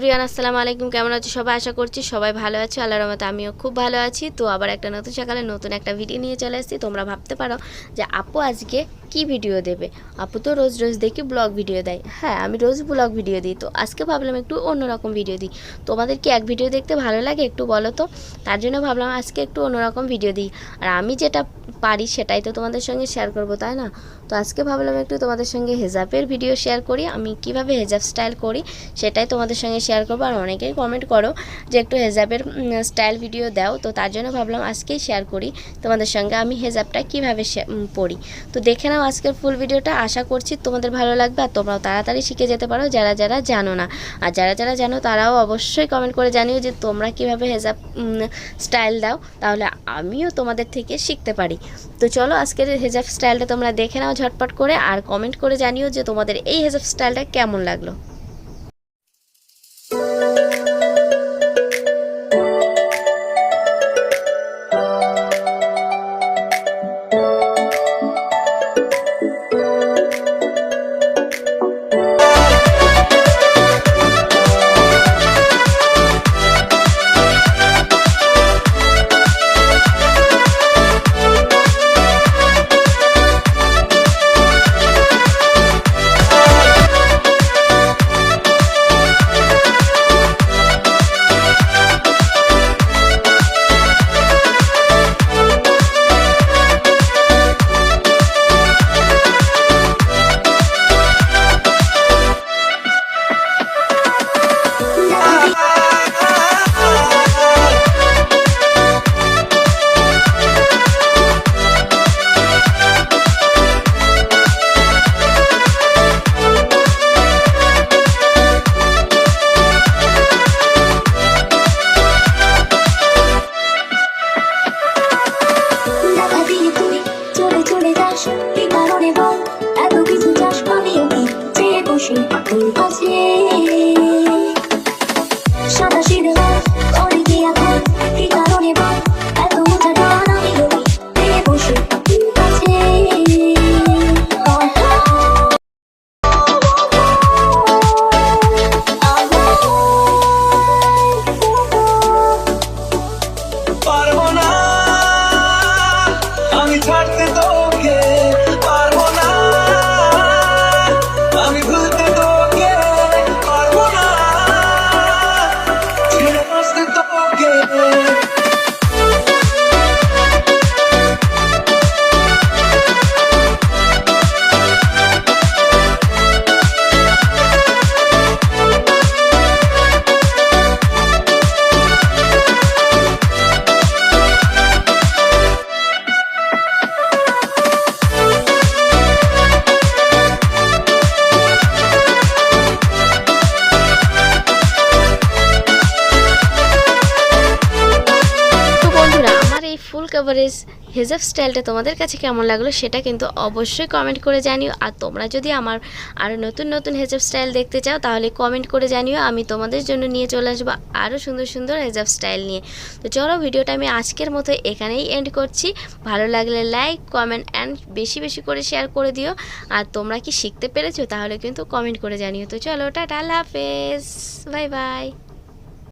Everyone, আসসালামু আলাইকুম। কেমন আছো সবাই? আশা করছি সবাই ভালো আছো। আল্লাহর রহমতে আমিও খুব ভালো আছি। তো আবার একটা নতুন সকালে নতুন একটা ভিডিও নিয়ে চলে এসেছি তোমরা ভাবতে পারো যে আপু আজকে কি ভিডিও দেবে? আপু তো রোজ রোজ দেখি ব্লগ ভিডিও দেয়। হ্যাঁ আমি রোজ ব্লগ ভিডিও দিই। তো আজকে ভাবলাম একটু অন্যরকম ভিডিও দিই। তোমাদের কি এক ভিডিও দেখতে ভালো লাগে একটু বলো তো? তার জন্য ভাবলাম আজকে একটু অন্যরকম ভিডিও দিই। আর আমি যেটা পারি সেটাই তো তোমাদের সঙ্গে শেয়ার করব, তাই না? তো আজকে ভাবলাম একটু তোমাদের সঙ্গে হেজাবের ভিডিও শেয়ার করি। আমি কীভাবে হেজাব স্টাইল করি সেটাই তোমাদের সঙ্গে শেয়ার করব আর অনেকেই কমেন্ট করো যে একটু হেজাবের স্টাইল ভিডিও দাও। তো তার জন্য ভাবলাম আজকেই শেয়ার করি। তোমাদের সঙ্গে আমি হেজাবটা কীভাবে পড়ি তো দেখে নাও আজকের ফুল ভিডিওটা আশা করছি তোমাদের ভালো লাগবে আর তোমরাও তাড়াতাড়ি শিখে যেতে পারো যারা যারা জানো না। আর যারা যারা জানো তারাও অবশ্যই কমেন্ট করে জানিও যে তোমরা কীভাবে হেজাব স্টাইল দাও। তাহলে আমিও তোমাদের থেকে শিখতে পারি। তো চলো আজকের হেজাব স্টাইলটা তোমরা দেখে নাও ঝটপট করে। আর কমেন্ট করে জানিও যে তোমাদের এই হেজাব স্টাইলটা কেমন লাগল। যাস কি কারণে বল এত কিছু চাস আমিও ছাড়তে তোকে ফুল কভারেজ হেজাব স্টাইলটা তোমাদের কাছে কেমন লাগল সেটা কিন্তু অবশ্যই কমেন্ট করে জানিও। আর তোমরা যদি আমার আরও নতুন নতুন হেজাব স্টাইল দেখতে চাও, তাহলে কমেন্ট করে জানিও। আমি তোমাদের জন্য নিয়ে চলে আসব আরও সুন্দর সুন্দর হেজাব স্টাইল নিয়ে। তো চলো ভিডিওটা আমি আজকের মতো এখানেই এন্ড করছি। ভালো লাগলে লাইক কমেন্ট অ্যান্ড বেশি বেশি করে শেয়ার করে দিও। আর তোমরা কি শিখতে পেরেছ, তাহলে কিন্তু কমেন্ট করে জানিও। তো চলো, টাটা, আল্লাহ হাফেজ। Bye bye